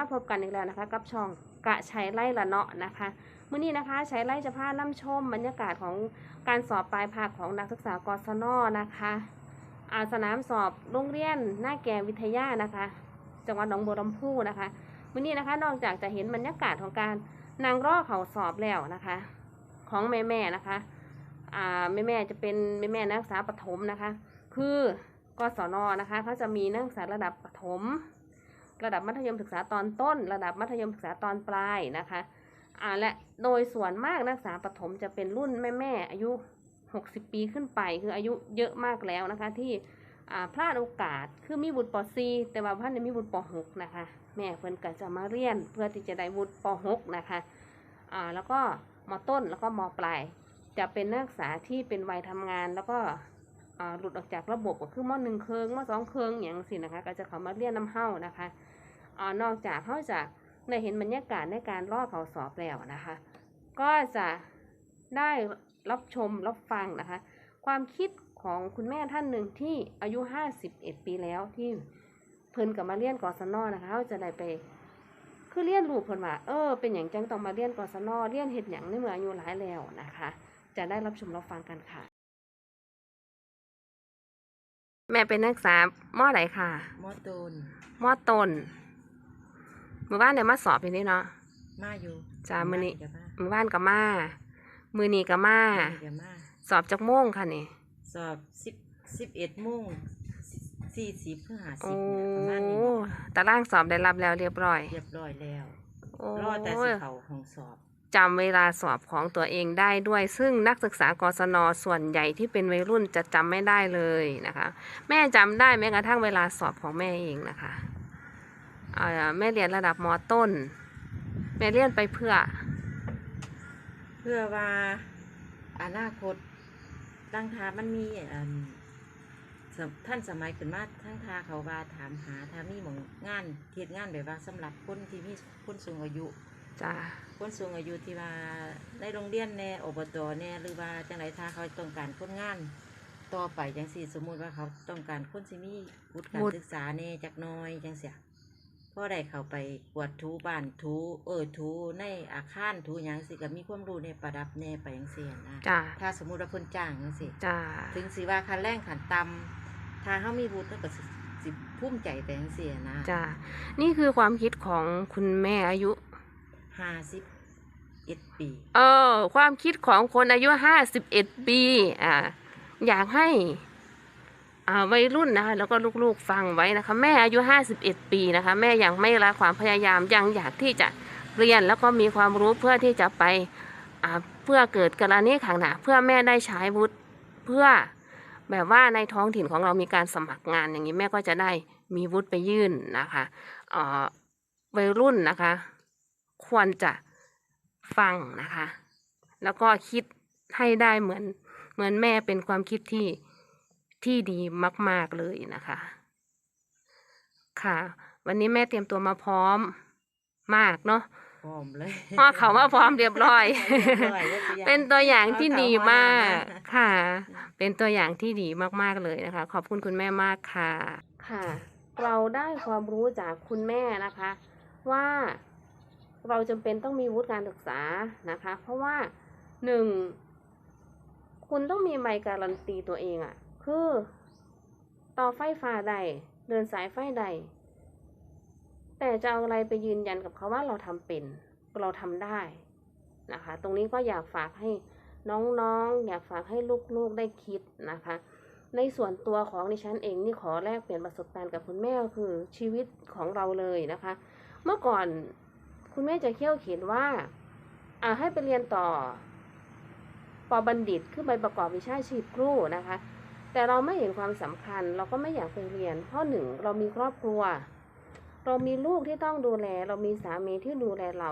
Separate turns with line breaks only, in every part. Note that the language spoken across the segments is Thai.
าพบกันอีกแล้วนะคะ กับช่องกะใชัยไล่ละเนาะนะคะมื่อนี้นะคะใชัยไล่จะพาน้ำชมบรรยากาศของการสอบปลายภาคของนักศึกษากศนนะคะอาสนามสอบโรงเรียนหน้าแก่วิทยานะคะ จังหวัดหนองบัวลำพูนะคะมื่อนี้นะคะนอกจากจะเห็นบรรยากาศของการนางรอเขาสอบแล้วนะคะ ของแม่แม่นะคะอ่าแม่แม่จะเป็นแม่แม่นักศึกษาประถมนะคะ คือกศนนะคะเขาจะมีนักศึกษาระดับประถม ระดับมัธยมศึกษาตอนต้น ระดับมัธยมศึกษาตอนปลายนะคะอ่าและโดยส่วนมากนักศึกษาประถมจะเป็นรุ่นแม่ๆอายุ 60 ปีขึ้นไปคืออายุเยอะมากแล้วนะคะที่อ่าพลาดโอกาสคือมีบุตรป .4 แต่ว่าพันมีบุตรป .6 นะคะ แม่เพิ่นก็จะมาเรียนเพื่อที่จะได้บุตรป .6 นะคะอ่าแล้วก็มต้นแล้วก็มปลาย จะเป็นนักศึกษาที่เป็นวัยทำงานแล้วก็หลุดออกจากระบบก็คือมหนึ่งเคิงมสองเคิงอย่างสินะคะ ก็จะเขามาเรียนน้ำเฮ้านะคะ อ่านอกจากเขาจะได้เห็นบรรยากาศในการรอเขาสอบแล้วนะคะ ก็จะได้รับชมรับฟังนะคะ ความคิดของคุณแม่ท่านหนึ่งที่อายุ 51 ปีแล้วที่เพิ่นกับมาเรียนกศนนะคะเขาจะได้ไป คือเรียนรู้เพิ่นว่าเออเป็นอย่างจังต้องมาเรียนกศนเรียนเห็ดอย่างในเมื่ออายุหลายแล้วนะคะ จะได้รับชมรับฟังกันค่ะ แม่เป็นนักศึกษามอไหนค่ะ
มอตูน
มอต้นเมื่อวานเดี๋ยวมาสอบอย่างนี้เนาะ
มาอยู่
จ้ามื้อนี้
เดี๋ยวมา
เมื่อวานกับมามือนี้กับมา
เดี๋ยวมา
สอบจากโมงค่ะนี่
สอบสิบสิบเอ็ดโมงสี่สิบเพื่อหาสิ
โอ้
บประมาณนี้
ตารางสอบได้รับแล้วเรียบร้อย
เรียบร้อยแล้ว
โอ้
รอแต่สิเขาของสอบ
จำเวลาสอบของตัวเองได้ด้วย ซึ่งนักศึกษากศนส่วนใหญ่ที่เป็นวัยรุ่นจะจำไม่ได้เลยนะคะ แม่จำได้แม้กระทั่งเวลาสอบของแม่เองนะคะอ่า แม่เรียนระดับมต้น แม่เรียนไปเพื่อ
เพื่อว่าอนาคตตั้งทามันมีอันสมท่านสมัยขึ้นมาทั้งทาเขาว่าถามหาถ้ามีหมองงานเทียดงานแบบว่าสำหรับคนที่มีคนสูงอายุ
จ้า
คนสูงอายุที่ว่าในโรงเรียนแน่อบตแน่หรือว่าจังไรถ้าเขาต้องการคนงาน ต่อไปจังสี่สมมุติว่าเขาต้องการคนที่มีวุฒิการศึกษาแน่จักหน้อยจังเสีย พ่อได้เขาไปกวาดถูบ้านถูเออถูในอาคารถูหยังสิก็มีความรู้ในประดับแน่ไปจังเสียนะ
จ้า
ถ้าสมมุติว่าเพิ่นจ้างจังสิ
จ้า
ถึงสิว่าคันแรงขันตำถ้าเขามีวุฒิก็สิสิภูมิใจไปจังเสียนะ
จ้านี่คือความคิดของคุณแม่อายุ
ห้าสิบเอ็ดปี
เออ ความคิดของคนอายุห้าสิบเอ็ดปี อ่า อยากให้อ่า วัยรุ่นนะคะแล้วก็ลูกๆฟังไว้นะคะ แม่อายุห้าสิบเอ็ดปีนะคะ แม่ยังไม่ละความพยายามยังอยากที่จะเรียนแล้วก็มีความรู้เพื่อที่จะไปเพื่อเกิดกรณีขังหนาเพื่อแม่ได้ใช้วุฒิเพื่อแบบว่าในท้องถิ่นของเรามีการสมัครงานอย่างนี้แม่ก็จะได้มีวุฒิไปยื่นนะคะเอ่อวัยรุ่นนะคะ ควรจะฟังนะคะ แล้วก็คิดให้ได้เหมือนเหมือนแม่เป็นความคิดที่ ที่ดีมาก ๆ เลยนะคะ ค่ะ วันนี้แม่เตรียมตัวมาพร้อมมากเนาะ
พร้อมเลย
พ่อเขามาพร้อมเรียบร้อย
เรียบร้อยแล้วสิยาย
เป็นตัวอย่างที่ดีมาก
เอาเขามา
ค่ะ เป็นตัวอย่างที่ดีมากๆเลยนะคะ ขอบคุณคุณแม่มากค่ะค่ะ เราได้ความรู้จากคุณแม่นะคะ ว่าเราจำเป็นต้องมีวุฒิการศึกษานะคะ เพราะว่าหนึ่งคุณต้องมีใบการันตีตัวเองอะ่ะ คือต่อไฟฟ้าใดเดินสายไฟใด แต่จะเอาอะไรไปยืนยันกับเขาว่าเราทำเป็นเราทำได้นะคะ ตรงนี้ก็อยากฝากให้น้องๆ อยากฝากให้ลูกๆได้คิดนะคะ ในส่วนตัวของดิฉันเองนี่ขอแลกเปลี่ยนประสบการณ์กับคุณแม่คือชีวิตของเราเลยนะคะ เมื่อก่อนคุณแม่จะเขี่ยวเขียนว่าอ่าให้ไปเรียนต่อปอบัณฑิต คือใบประกอบวิชาชีพครูนะคะ แต่เราไม่เห็นความสำคัญ เราก็ไม่อยากไปเรียน เพราะหนึ่งเรามีครอบครัว เรามีลูกที่ต้องดูแล เรามีสามีที่ดูแลเรา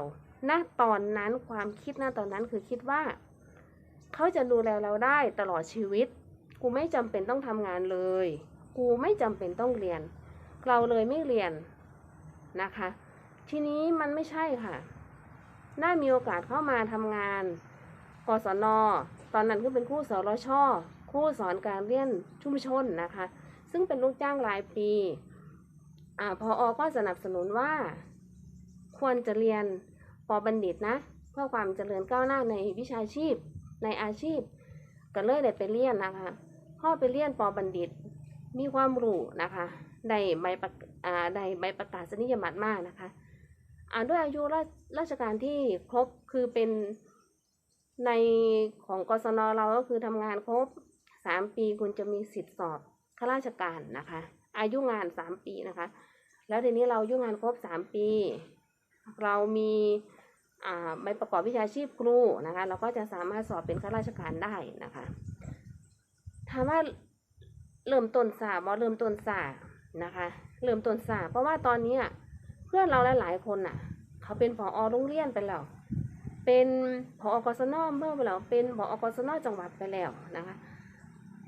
ณตอนนั้นความคิดณตอนนั้นคือคิดว่า เขาจะดูแลเราได้ตลอดชีวิต กูไม่จำเป็นต้องทำงานเลย กูไม่จำเป็นต้องเรียน เราเลยไม่เรียนนะคะ ทีนี้มันไม่ใช่ค่ะ ได้มีโอกาสเข้ามาทำงานกศน ตอนนั้นก็เป็นคู่สรช ครู่สอนการเรียนชุมชนนะคะ ซึ่งเป็นลูกจ้างรายปีอ่าพออก็สนับสนุนว่า ควรจะเรียนปบัณฑิตนะ เพื่อความเจริญก้าวหน้าในวิชาชีพ ในอาชีพ ก็เลยได้ไปเรียนนะคะพ่อไปเรียนปบัณฑิตมีความรู้นะคะได้ใบประอ่าได้ใบประกาศนียบัตรมากนะคะอ่าด้วยอายุราราชการที่ครบคือเป็นในของกศนเราก็คือทำงานครบ สามปีคุณจะมีสิทธิสอบข้าราชการนะคะ อายุงานสามปีนะคะ แล้วทีนี้เราอายุงานครบสามปี เรามีอ่าใบประกอบวิชาชีพครูนะคะ เราก็จะสามารถสอบเป็นข้าราชการได้นะคะถามว่าเริ่มต้นสาบอเริ่มต้นสานะคะ เริ่มต้นสาเพราะว่าตอนนี้เพื่อนเราหลายๆคนน่ะ เขาเป็นผอโรงเรียนไปแล้วเป็นผอกศนเมื่อไปแล้วเป็นผอกศนจังหวัดไปแล้วนะคะ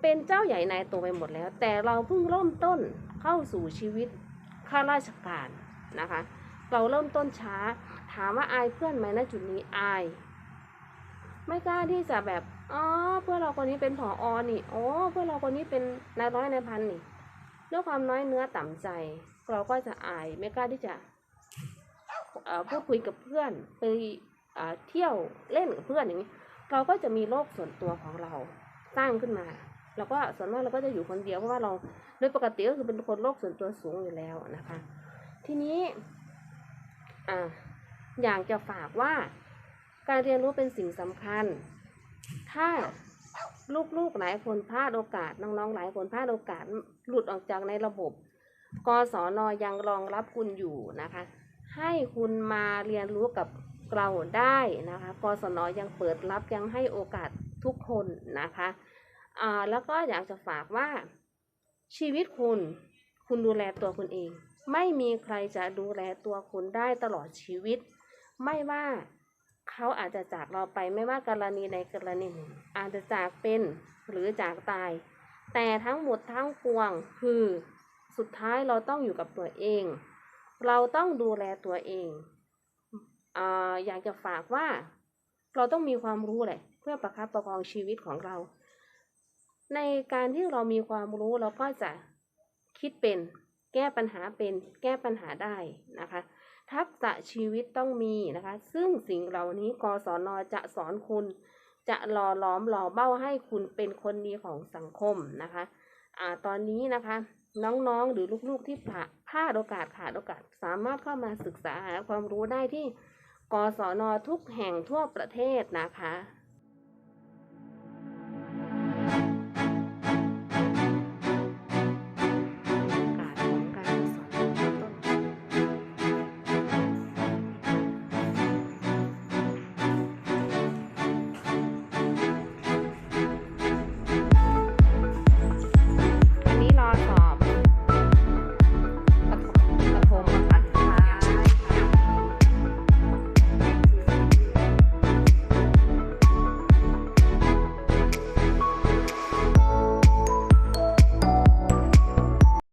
เป็นเจ้าใหญ่นายโตไปหมดแล้ว แต่เราเพิ่งเริ่มต้นเข้าสู่ชีวิตข้าราชการนะคะ เราเริ่มต้นช้า ถามว่าอายเพื่อนไหมณจุดนี้อาย ไม่กล้าที่จะแบบอ๋อเพื่อนเราคนนี้เป็นผออนี่อ๋อเพื่อนเราคนนี้เป็นนายร้อยนายพันนี่ด้วยความน้อยเนื้อต่ำใจ เราก็จะอายไม่กล้าที่จะเอ่อพูดคุยกับเพื่อนไปเอ่อเที่ยวเล่นกับเพื่อนอย่างนี้ เราก็จะมีโลกส่วนตัวของเราสร้างขึ้นมา แล้วก็ส่วนมากเราก็จะอยู่คนเดียวเพราะว่าเราโดยปกติก็คือเป็นคนโลกส่วนตัวสูงอยู่แล้วนะคะ ทีนี้อ่าอยากจะฝากว่าการเรียนรู้เป็นสิ่งสำคัญ ถ้าลูกๆหลายคนพลาดโอกาส น้องๆหลายคนพลาดโอกาสหลุดออกจากในระบบกศนยังรองรับคุณอยู่นะคะ ให้คุณมาเรียนรู้กับเราได้นะคะกศนยังเปิดรับยังให้โอกาสทุกคนนะคะ อ่าแล้วก็อยากจะฝากว่าชีวิตคุณ คุณดูแลตัวคุณเอง ไม่มีใครจะดูแลตัวคุณได้ตลอดชีวิต ไม่ว่าเขาอาจจะจากเราไปไม่ว่ากรณีใดกรณีหนึ่งอาจจะจากเป็นหรือจากตาย แต่ทั้งหมดทั้งปวงคือสุดท้ายเราต้องอยู่กับตัวเอง เราต้องดูแลตัวเองอ่าอยากจะฝากว่า เราต้องมีความรู้แหละ เพื่อประคับประคองชีวิตของเรา ในการที่เรามีความรู้เราก็จะคิดเป็น แก้ปัญหาเป็น แก้ปัญหาได้นะคะ ทักษะชีวิตต้องมีนะคะ ซึ่งสิ่งเหล่านี้กศนจะสอนคุณ จะหล่อหลอมหล่อเบ้าให้คุณเป็นคนดีของสังคมนะคะอ่าตอนนี้นะคะน้องๆ หรือลูกๆที่พลาพลาดโอกาสขาดโอกาส สามารถเข้ามาศึกษาหาความรู้ได้ที่กศนทุกแห่งทั่วประเทศนะคะ